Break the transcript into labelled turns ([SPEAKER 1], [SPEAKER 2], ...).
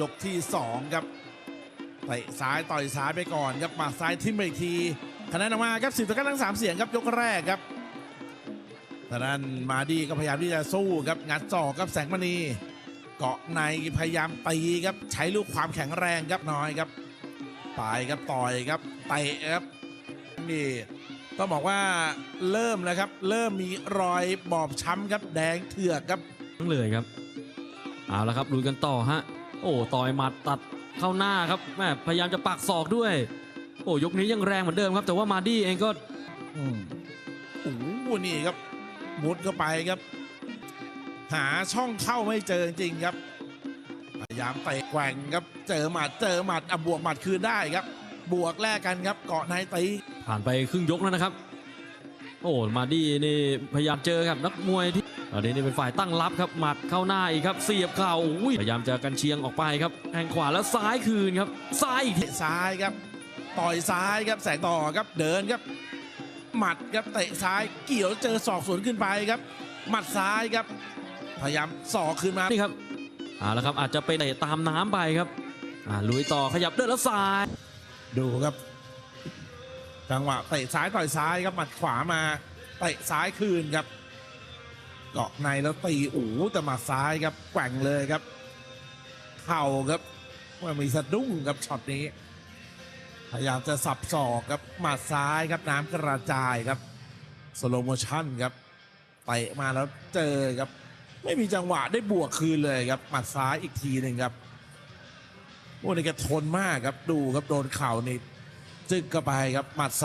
[SPEAKER 1] ยกที่สองครับเตะซ้ายต่อยซ้ายไปก่อนครับหมาซ้ายทิ่มไปอีกทีคะแนนออกมาครับสิบต่อเกันทั้งสามเสียงครับยกแรกครับแต่นั้นมาดีก็พยายามที่จะสู้ครับงัดจอกครับแสงมณี เกาะในพยายามตีครับใช้ลูกความแข็งแรงครับน้อยครับปลายครับต่อยครับเตะครับนี่ต้องบอกว่าเริ่มแล้วครับ เริ่มมีรอยบอบช้ำครับแดงเถือกครับ
[SPEAKER 2] ทั้งเลยครับเอาละครับลุยกันต่อฮะ อ้ต่อยหมัดตัดเข้าหน้าครับแม่พยายามจะปักศอกด้วย โอ้ยกนี้ยังแรงเหมือนเดิมครับ แต่ว่ามาดี้เองก็
[SPEAKER 1] อืมโอ้โหนี่ครับมุดเข้าไปครับ หาช่องเข้าไม่เจอจริงๆครับ พยายามเตะแกว่งครับ เจอหมัดเจอหมัดอะบวกหมัดคืนได้ครับ บวกแลกกันครับเกาะในตี
[SPEAKER 2] ผ่านไปครึ่งยกแล้วนะครับ โอ้มาดี้นี่พยายามเจอครับนักมวยที่ตอนนี้นี่เป็นฝ่ายตั้งรับครับหมัดเข้าหน้าอีกครับเสียบเข่าอุ้ยพยายามจะกันเชียงออกไปครับแทงขวาแล้วซ้ายคืนครับซ้ายอีกที
[SPEAKER 1] เตะซ้ายครับต่อยซ้ายครับแสงต่อครับเดินครับ หมัดครับเตะซ้ายเกี่ยวเจอศอกสวนขึ้นไปครับ หมัดซ้ายครับ พยายามศอกขึ้นมา
[SPEAKER 2] นี่ครับเอาละครับอาจจะไปเตะตามน้ำไปครับอ่าลุยต่อขยับเดินแล้วซ้าย
[SPEAKER 1] ดูครับ จังหวะเตะซ้ายต่อยซ้ายครับหมัดขวามาเตะซ้ายคืนครับเกาะในแล้วตีโอ้แต่หมัดซ้ายครับแกว่งเลยครับ เข่าครับว่ามีสะดุ้งครับช็อตนี้พยายามจะสับศอกครับหมัดซ้ายครับน้ำกระจายครับสโลโมชั่นครับเตะมาแล้วเจอครับ ไม่มีจังหวะได้บวกคืนเลยครับหมัดซ้ายอีกทีหนึ่งครับโอ้นี่แกทนมากครับดูครับโดนเข่านี่ จึกเข้าไปครับหมัดซ้าย